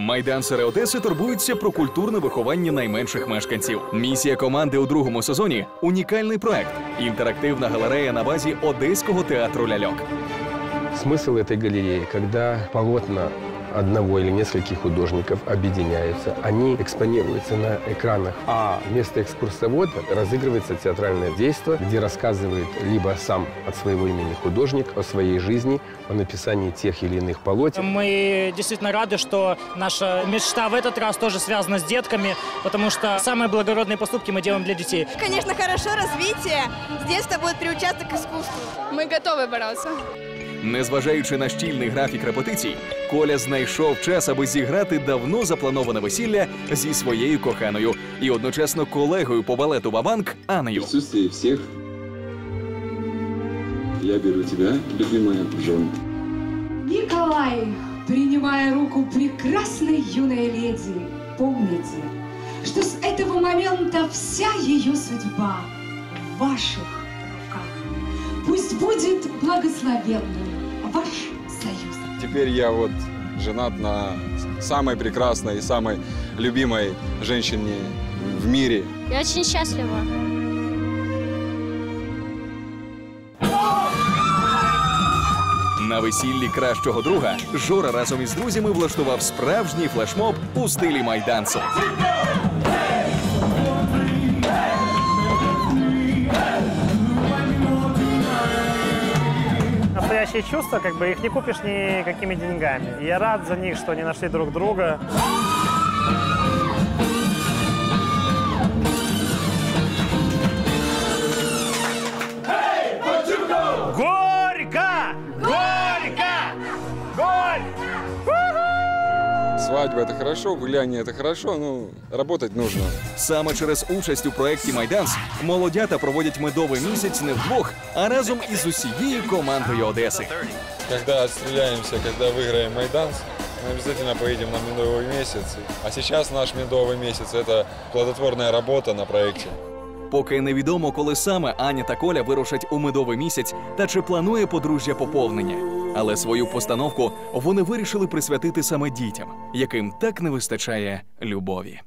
Майдансери Одеси турбуються про культурне виховання найменших мешканців. Місія команди у другому сезоні унікальний проект інтерактивна галерея на базі Одеського театру ляльок. Смысл этой галереи, когда полотна одного или нескольких художников объединяются, они экспонируются на экранах, а вместо экскурсовода разыгрывается театральное действие, где рассказывает либо сам от своего имени художник о своей жизни, о написании тех или иных полотен. Мы действительно рады, что наша мечта в этот раз тоже связана с детками, потому что самые благородные поступки мы делаем для детей. Конечно, хорошо развитие. С детства будет приучаться к искусству. Мы готовы бороться. Незважаючи на щільний графік репетицій, Коля знайшов час, аби зіграти давно заплановане весілля зі своєю коханою і одночасно колегою по балету Ваванк В Анею. присутствии всех я беру тебя, любимая, в жены. Николай, принимая руку прекрасной юной леди, помните, что с этого момента вся ее судьба в ваших руках. Пусть будет благословенным ваш союз. Теперь я вот женат на самой прекрасной и самой любимой женщине в мире. Я очень счастлива. На весіллі кращого друга Жора разом із друзями влаштував справжній флешмоб у стилі майданцу. Настоящие чувства, как бы их не купишь никакими деньгами. И я рад за них, что они нашли друг друга. Горько! Горько! Горько! Свадьба это хорошо, гуляние это хорошо, ну, работать нужно. Саме через участь у проєкті Майданс молодята проводять медовий місяць не вдвох, а разом із усією командою Одеси. Когда отстреляемся, когда выиграем Майданс, мы обязательно поедем на медовый месяц. А сейчас наш медовый месяц – это плодотворная работа на проекте. Поки невідомо, коли саме Аня та Коля вирушать у медовий місяць та чи планує подружжя поповнення. Але свою постановку вони вирішили присвятити саме дітям, яким так не вистачає любові.